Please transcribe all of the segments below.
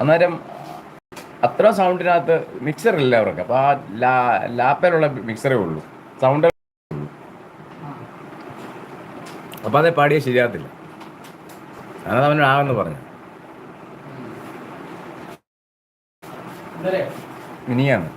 അന്നേരം അത്ര സൗണ്ടിനകത്ത് മിക്സർ ഇല്ല അവർക്ക്. അപ്പോൾ ആ ലാ ലാപ്പിലുള്ള മിക്സറേ ഉള്ളൂ. സൗണ്ട് അപ്പോൾ അതേ പാടിയേ ശരിയാകത്തില്ല. അതാണ് അവൻ ആവെന്ന് പറഞ്ഞു മിനിയാണ് ഇനിയാണ്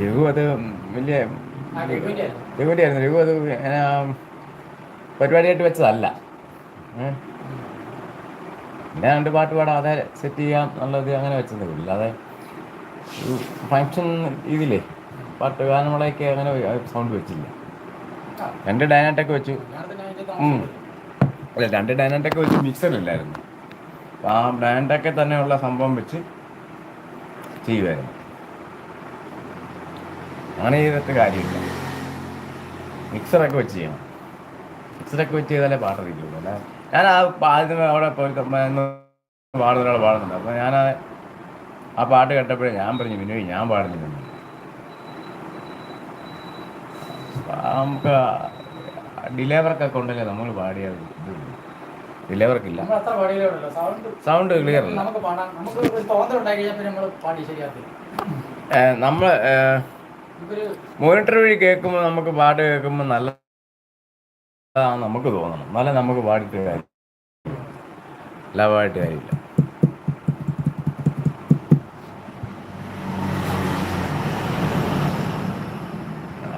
രഘു അത് വലിയ. രഘുവിന്റെ ആയിരുന്നു. രഘു അത് പരിപാടിയായിട്ട് വെച്ചതല്ല? പിന്നെ രണ്ട് പാട്ട് പാടാം അതെ സെറ്റ് ചെയ്യാം എന്നുള്ളത് അങ്ങനെ വെച്ചതേ ഉള്ളൂ. അല്ലാതെ ഫങ്ഷൻ ഇതില്ലേ പാട്ട് ഗാനമേളയൊക്കെ അങ്ങനെ സൗണ്ട് വെച്ചില്ല. രണ്ട് ഡയനാട്ടൊക്കെ വെച്ചു. അല്ല രണ്ട് ഡയനാട്ടൊക്കെ വെച്ച് മിക്സറില്ലായിരുന്നു അപ്പം ആ ഡയനാട്ടൊക്കെ തന്നെയുള്ള സംഭവം വെച്ച് ചെയ്യുമായിരുന്നു അങ്ങനെ ചെയ്തിട്ട് കാര്യമില്ല. മിക്സറൊക്കെ വെച്ച് ചെയ്യണം. മിക്സറൊക്കെ വെച്ച് ചെയ്താലേ പാട്ടറിയിക്കുള്ളൂ അല്ല ഞാൻ ആ ആദ്യം അവിടെ പോയി പാടുന്ന ഒരാൾ പാടുന്നുണ്ട്. അപ്പോൾ ഞാൻ ആ- പാട്ട് കേട്ടപ്പോഴേ ഞാൻ പറഞ്ഞു വിനോയ് ഞാൻ പാടുന്നില്ല നമുക്ക് ഡിലേ വർക്കൊക്കെ ഉണ്ടല്ലേ നമ്മൾ പാടിയ ഡിലേ വർക്കില്ല നമ്മൾ അത്ര പാടിയതേ സൗണ്ട് ക്ലിയർ അല്ല. നമ്മൾ മോണിറ്റർ വഴി കേൾക്കുമ്പോൾ നമുക്ക് പാട്ട് കേൾക്കുമ്പോൾ നല്ല നമുക്ക് തോന്നണം. നല്ല നമുക്ക് പാടിയിട്ട് കാര്യം ലവായിട്ട് കാര്യമില്ല.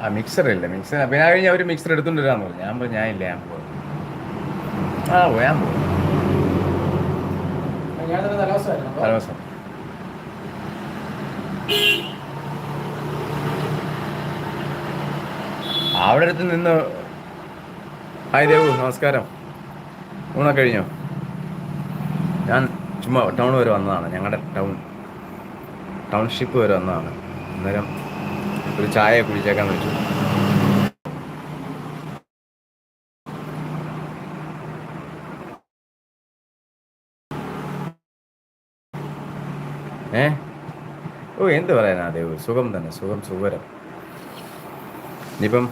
ആ മിക്സർ ഇല്ല. മിക്സർ പിന്നെ കഴിഞ്ഞ അവർ മിക്സർ എടുത്തുകൊണ്ട് വരാന്ന് പറഞ്ഞു. ഞാൻ പറഞ്ഞു ഞാനില്ല ഞാൻ പോകും ആ പോയാൻ പോകും ഞാൻ അപ്പൊ തലവസം അവിടെ അടുത്ത് നിന്ന് ഹായ് ദേവു നമസ്കാരം. ഊണൊക്കെ കഴിഞ്ഞോ? ഞാൻ ചുമ്മാ ടൗൺ വരെ വന്നതാണ്. ഞങ്ങളുടെ ടൗൺ ടൗൺഷിപ്പ് വരെ വന്നതാണ്. അന്നേരം ഒരു ചായ കുടിച്ചേക്കാൻ വെച്ചു ഏ? ഓ എന്ത് പറയാനാ ദേവു? സുഖം തന്നെ സുഖം സുഖരം ഇനിയിപ്പം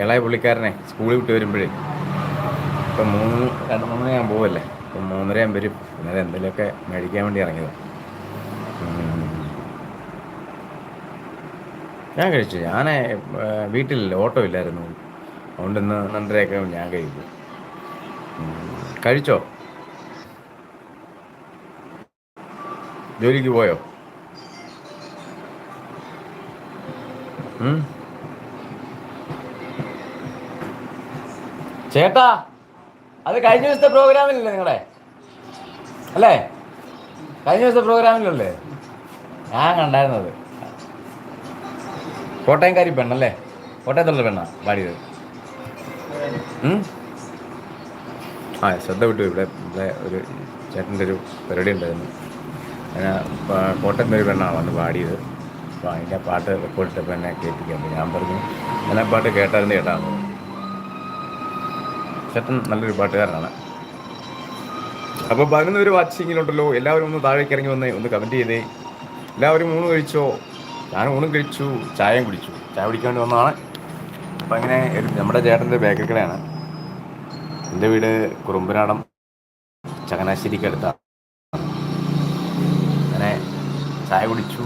ഇളയ പുള്ളിക്കാരനെ സ്കൂളിൽ വിട്ട് വരുമ്പോഴേ. ഇപ്പം മൂന്ന് രണ്ട് മൂന്നര ഞാൻ പോവല്ലേ. ഇപ്പം മൂന്നര ഞാൻ വരും. ഇന്നലെ എന്തെങ്കിലുമൊക്കെ മേടിക്കാൻ വേണ്ടി ഇറങ്ങിയത്. ഞാൻ കഴിച്ചു. ഞാൻ വീട്ടിലില്ല. ഓട്ടോ ഇല്ലായിരുന്നു. അതുകൊണ്ട് ഇന്ന് രണ്ടരയൊക്കെ ഞാൻ കഴിക്കും. കഴിച്ചോ? ജോലിക്ക് പോയോ? ചേട്ടാ അത് കഴിഞ്ഞ ദിവസത്തെ പ്രോഗ്രാമിലല്ലേ നിങ്ങളെ അല്ലേ? കഴിഞ്ഞ ദിവസത്തെ പ്രോഗ്രാമിലല്ലേ ഞാൻ കണ്ടായിരുന്നത്. കോട്ടയംകാരി പെണ്ണല്ലേ? കോട്ടയത്തുള്ള പെണ്ണാ പാടിയത്? ആ ശ്രദ്ധ വിട്ടു. ഇവിടെ ഇവിടെ ഒരു ചേട്ടന്റെ ഒരു പരിപാടി ഉണ്ടായിരുന്നു. അങ്ങനെ കോട്ടയത്തിന്റെ ഒരു പെണ്ണാണ് വന്ന് പാടിയത്. അപ്പോൾ അതിന്റെ പാട്ട് റെക്കോർഡ് ഇട്ടപ്പോൾ എന്നെ കേൾപ്പിക്കാൻ ഞാൻ പറഞ്ഞു ഞാൻ പാട്ട് കേട്ടായിരുന്നു കേട്ടാ ചേട്ടൻ നല്ലൊരു പാട്ടുകാരനാണ്. അപ്പോൾ പതിനൊന്ന് പേര് വാച്ചിങ്ങിലുണ്ടല്ലോ എല്ലാവരും ഒന്ന് താഴേക്ക് ഇറങ്ങി വന്ന് ഒന്ന് കമന്റ് ചെയ്തേ. എല്ലാവരും ഊണ് കഴിച്ചോ? ഞാൻ ഊണും കഴിച്ചു ചായയും കുടിച്ചു. ചായ കുടിക്കാൻ വേണ്ടി വന്നതാണ്. അപ്പം അങ്ങനെ നമ്മുടെ ചേട്ടന്റെ ബേക്കറി കടയാണ്. എന്റെ വീട് കുറുമ്പനാടം ചങ്ങനാശ്ശേരിക്ക് അടുത്താണ്. അങ്ങനെ ചായ കുടിച്ചു.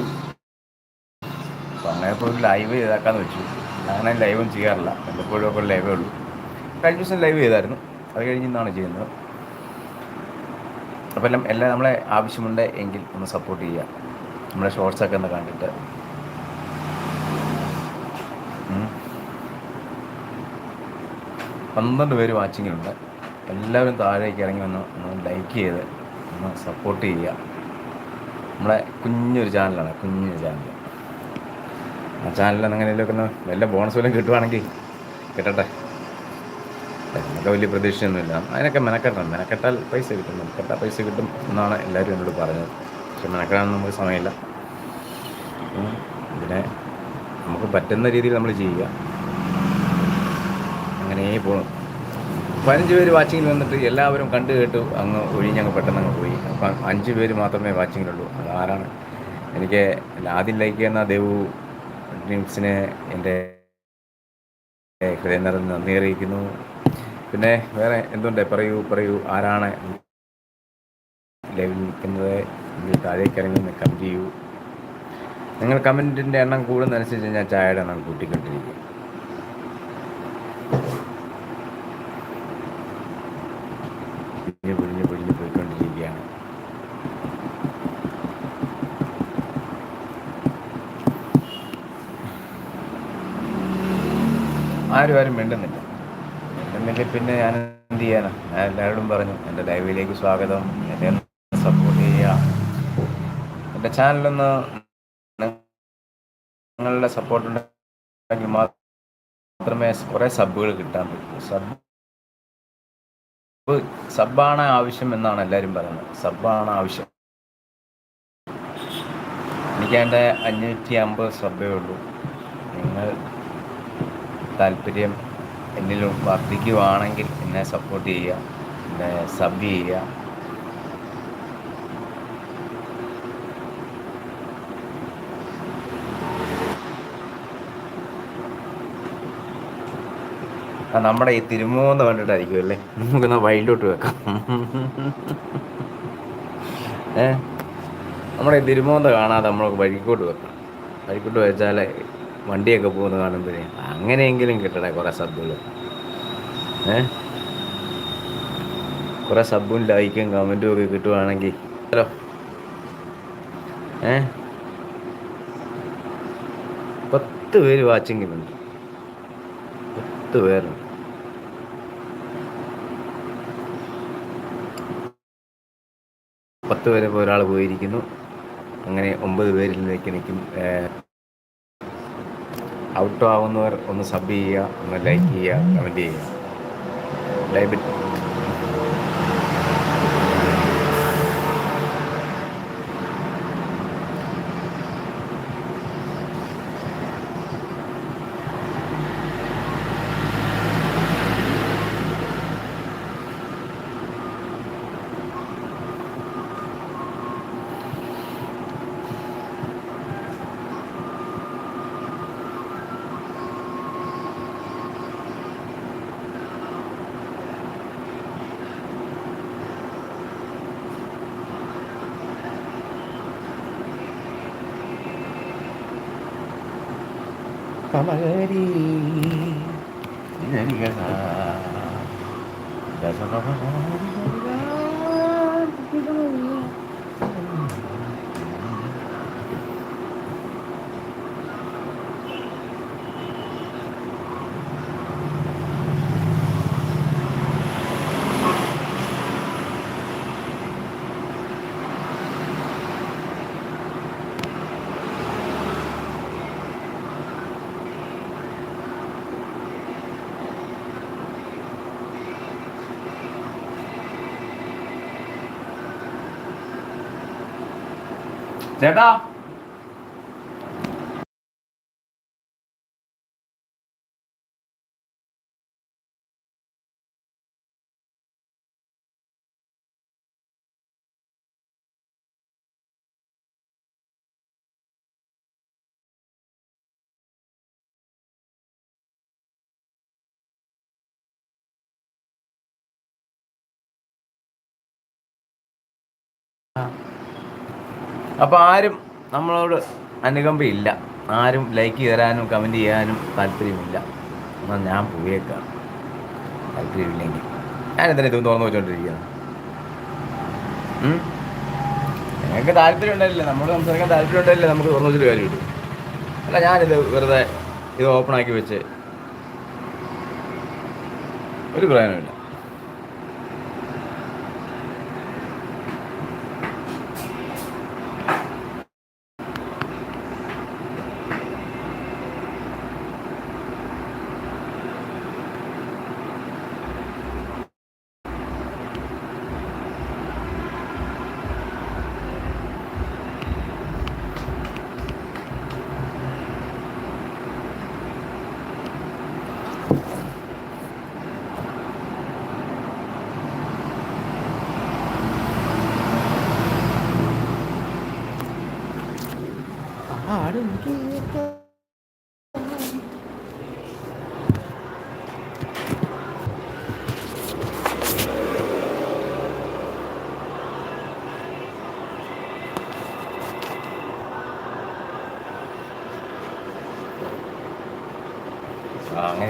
അപ്പം അങ്ങനെ ഇപ്പോൾ ഒരു ലൈവ് ചെയ്താക്കാന്ന് വെച്ചു. അങ്ങനെ ലൈവും ചെയ്യാറില്ല. വല്ലപ്പോഴും ഒക്കെ ലൈവേ ഉള്ളൂ. കഴിഞ്ഞ ദിവസം ലൈവ് ചെയ്തായിരുന്നു. അത് കഴിഞ്ഞ് ഇന്നാണ് ചെയ്യുന്നത്. അപ്പോൾ എല്ലാം എല്ലാം നമ്മളെ ആവശ്യമുണ്ട് എങ്കിൽ ഒന്ന് സപ്പോർട്ട് ചെയ്യുക. നമ്മുടെ ഷോർട്സൊക്കെ ഒന്ന് കണ്ടിട്ട്. പന്ത്രണ്ട് പേര് വാച്ചിങ്ങിലുണ്ട് എല്ലാവരും താഴേക്ക് ഇറങ്ങി വന്ന് ഒന്ന് ലൈക്ക് ചെയ്ത് ഒന്ന് സപ്പോർട്ട് ചെയ്യുക. നമ്മളെ കുഞ്ഞൊരു ചാനലാണ് കുഞ്ഞൊരു ചാനൽ ആ ചാനലിൽ എങ്ങനെയൊക്കെ ഒന്ന് വല്ല ബോണസ് വല്ലതും കിട്ടുവാണെങ്കിൽ കിട്ടട്ടെ. നമുക്ക് വലിയ പ്രതീക്ഷയൊന്നുമില്ല. അതിനൊക്കെ മെനക്കെട്ടണം മെനക്കെട്ടാൽ പൈസ കിട്ടും. മെനക്കെട്ടാൽ പൈസ കിട്ടും എന്നാണ് എല്ലാവരും എന്നോട് പറഞ്ഞത്. പക്ഷെ മെനക്കെടാൻ നമുക്ക് സമയമില്ല. പിന്നെ നമുക്ക് പറ്റുന്ന രീതിയിൽ നമ്മൾ ചെയ്യുക. അങ്ങനെ പോകണം പതിനഞ്ച് പേര് വാച്ചിങ്ങിൽ വന്നിട്ട് എല്ലാവരും കണ്ടു കേട്ടു അങ്ങ് ഒഴിഞ്ഞങ്ങ് പെട്ടെന്ന് അങ്ങ് പോയി. അപ്പം അഞ്ച് പേര് മാത്രമേ വാച്ചിങ്ങിലുള്ളൂ. അത് ആരാണ്? എനിക്ക് ആദ്യം ലൈക്ക് ചെയ്യുന്ന ദേവു ഡ്രീംസിനെ എന്റെ ഹൃദയം നിറഞ്ഞ് നന്ദി അറിയിക്കുന്നു. പിന്നെ വേറെ എന്തുണ്ട്? പറയൂ പറയൂ. ആരാണ് ലൈവിൽ നിൽക്കുന്നത്? നിങ്ങൾ താഴേക്ക് ഇറങ്ങി ഒന്ന് കമന്റ് ചെയ്യൂ. നിങ്ങൾ കമന്റിന്റെ എണ്ണം കൂടുന്നതനുസരിച്ച് ഞാൻ ചായയുടെ എണ്ണം കൂട്ടിക്കൊണ്ടിരിക്കും. ആരും ആരും മിണ്ടുന്നില്ല. മിണ്ടുന്നില്ല പിന്നെ ഞാൻ എന്ത് ചെയ്യാനാ? ഞാൻ എല്ലാവരോടും പറഞ്ഞു എന്റെ ലൈവിലേക്ക് സ്വാഗതം. എന്നെ സപ്പോർട്ട് ചെയ്യുക എന്റെ ചാനലൊന്ന് നിങ്ങളുടെ സപ്പോർട്ട് ഉണ്ടെങ്കിൽ മാത്രമേ കുറേ സബ്ബുകൾ കിട്ടാൻ പറ്റൂ. സബ് സബ്ബാണ് ആവശ്യം എന്നാണ് എല്ലാവരും പറയുന്നത്. സബ്ബാണ് ആവശ്യം. എനിക്ക് എന്റെ അഞ്ഞൂറ്റി അമ്പത് സബ്ബേ ഉള്ളൂ. നിങ്ങൾ താല്പര്യം എന്നിലും വർദ്ധിക്കുവാണെങ്കിൽ എന്നെ സപ്പോർട്ട് ചെയ്യുക എന്നെ സബ് ചെയ്യുക. നമ്മുടെ ഈ തിരുമോന്ന് കണ്ടിട്ടായിരിക്കും അല്ലേ? നമുക്കൊന്ന് വൈൽഡോട്ട് വെക്കാം ഏ? നമ്മുടെ ഈ തിരുമോന്ത കാണാതെ നമ്മൾ വഴിക്കോട്ട് വെക്കാം. വഴിക്കോട്ട് വെച്ചാൽ വണ്ടിയൊക്കെ പോകുന്നത് കാണുമ്പോഴേ അങ്ങനെയെങ്കിലും കിട്ടണേ കുറേ സബ്ബുകൾ ഏ? കുറേ സബ്ബും ലൈക്കും കമന്റും ഒക്കെ കിട്ടുവാണെങ്കിൽ ഹലോ. ഏ? പത്ത് പേര് വാച്ചിങ്ങിലുണ്ട് പത്ത് പേരുണ്ട് പത്ത് പേരെ ഒരാൾ പോയിരിക്കുന്നു. അങ്ങനെ ഒമ്പത് പേരിലേക്ക് നിൽക്കും ഔട്ട് ആവുന്നവർ ഒന്ന് സബ് ചെയ്യുക ഒന്ന് ലൈക്ക് ചെയ്യുക കമന്റ് ചെയ്യുക. ലൈബ് കമലരി. ചേട്ടാ അപ്പോൾ ആരും നമ്മളോട് അനുകമ്പയില്ല. ആരും ലൈക്ക് തരാനും കമന്റ് ചെയ്യാനും താല്പര്യമില്ല. എന്നാൽ ഞാൻ പോയേക്കാം. താല്പര്യമില്ലെങ്കിൽ. ഞാനെന്തിനാ ഇതും തുറന്നു വെച്ചോണ്ടിരിക്കുന്നത് ഞങ്ങൾക്ക് താല്പര്യം ഉണ്ടായില്ലേ നമ്മൾ സംസാരിക്കാൻ താല്പര്യം ഉണ്ടായില്ലേ നമുക്ക് തുറന്നു വെച്ചിട്ട് കിട്ടും അല്ല ഞാനിത് വെറുതെ ഇത് ഓപ്പൺ ആക്കി വെച്ച് ഒരു പ്രയോജനമില്ല ആ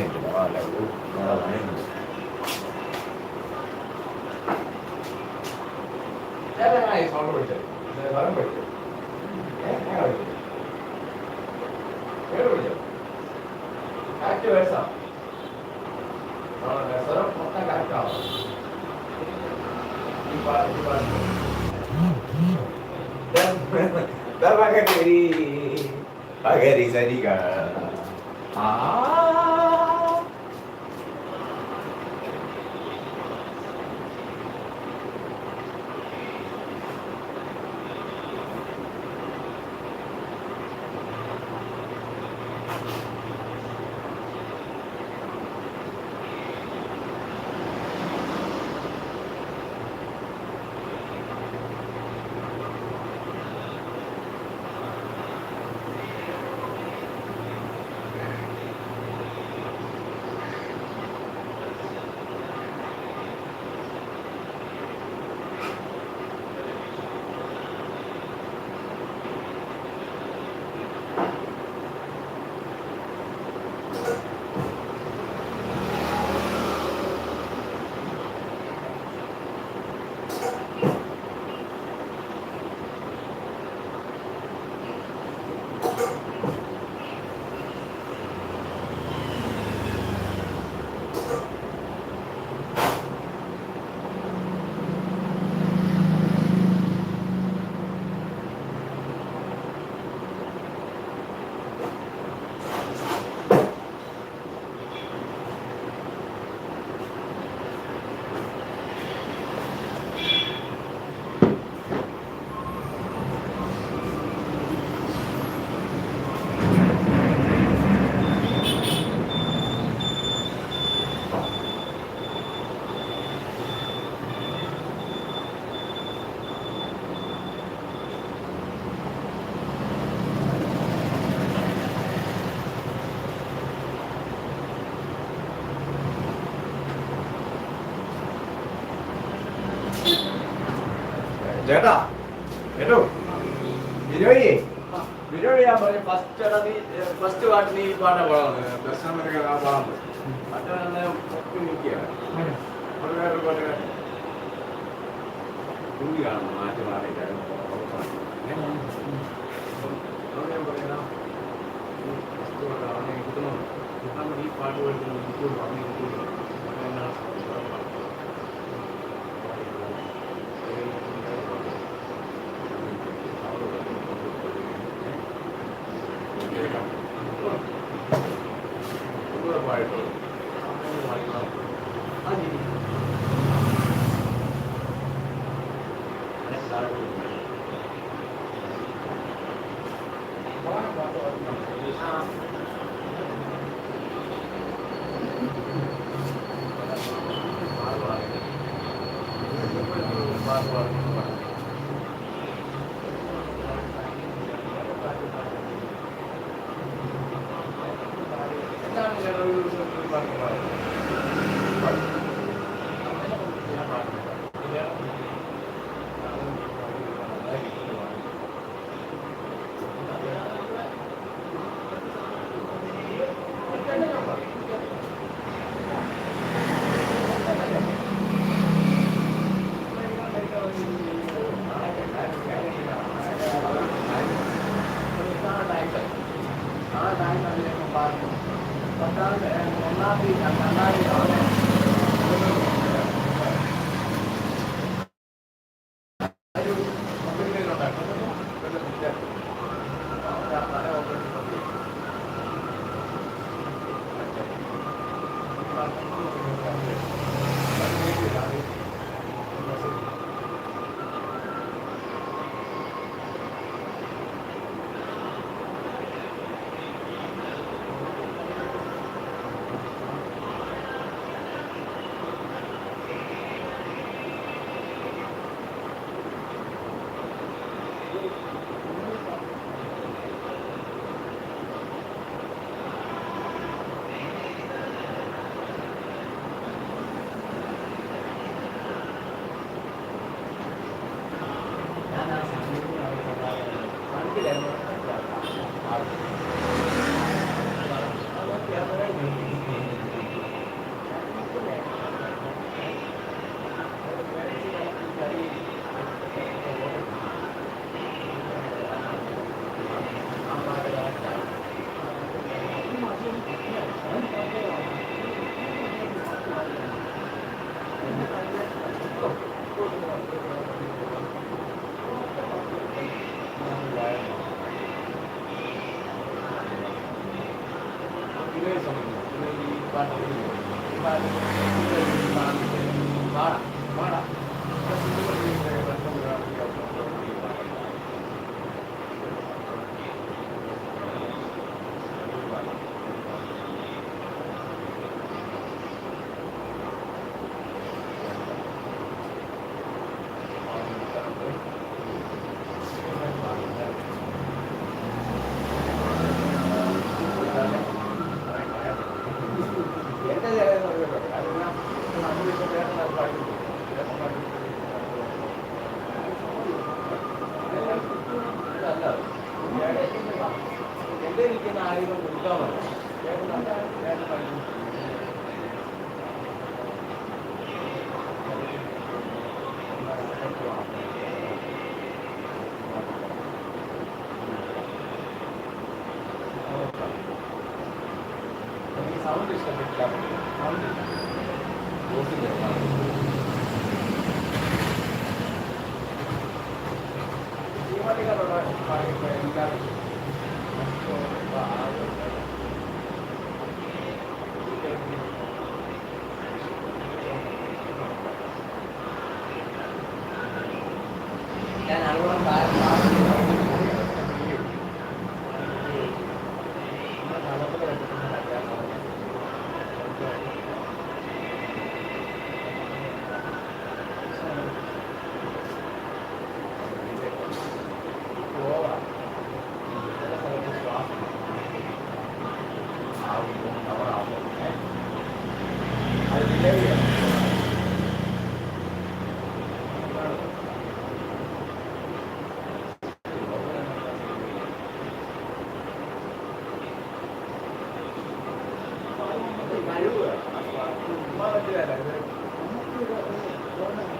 ചേട്ടാ കേട്ടോ ബിനോയേ ബിനോയ് ഞാൻ പറഞ്ഞു ഫസ്റ്റ് എടാ നീ ഫസ്റ്റ് പാട്ട് നീ പാടാൻ പാടാണ് ദർശനമൊക്കെ ആ പാടാൻ മറ്റേ ഒക്കെ നിൽക്കുകയാണ് വേറൊരു പാട്ട് കുഞ്ഞി കാണുന്നു മാറ്റി മാറി ഞാൻ പറയുന്ന ഫസ്റ്റ് പാട്ട് അവനെ കിട്ടുന്നുണ്ട്. ഈ പാട്ട് പഠിക്കുന്നു കിട്ടുള്ളൂ അവനെ സൗണ്ട് ഇഷ്ടപ്പെട്ടില്ല സൗണ്ട് ബോസിന്റെ ഞാൻ അതുകൂടെ താഴെ മൂന്ന് ஆகிறார் அவர்கள் நமக்கு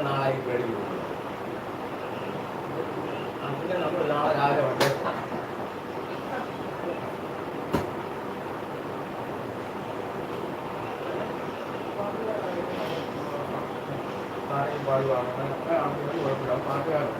നമ്മൾ നാളെ പേടി അങ്ങനെ നമ്മൾ നാളെ രാവിലെ ഉണ്ട് പാടുകയാണ് കുഴപ്പമില്ല പാട്ടുകാരൻ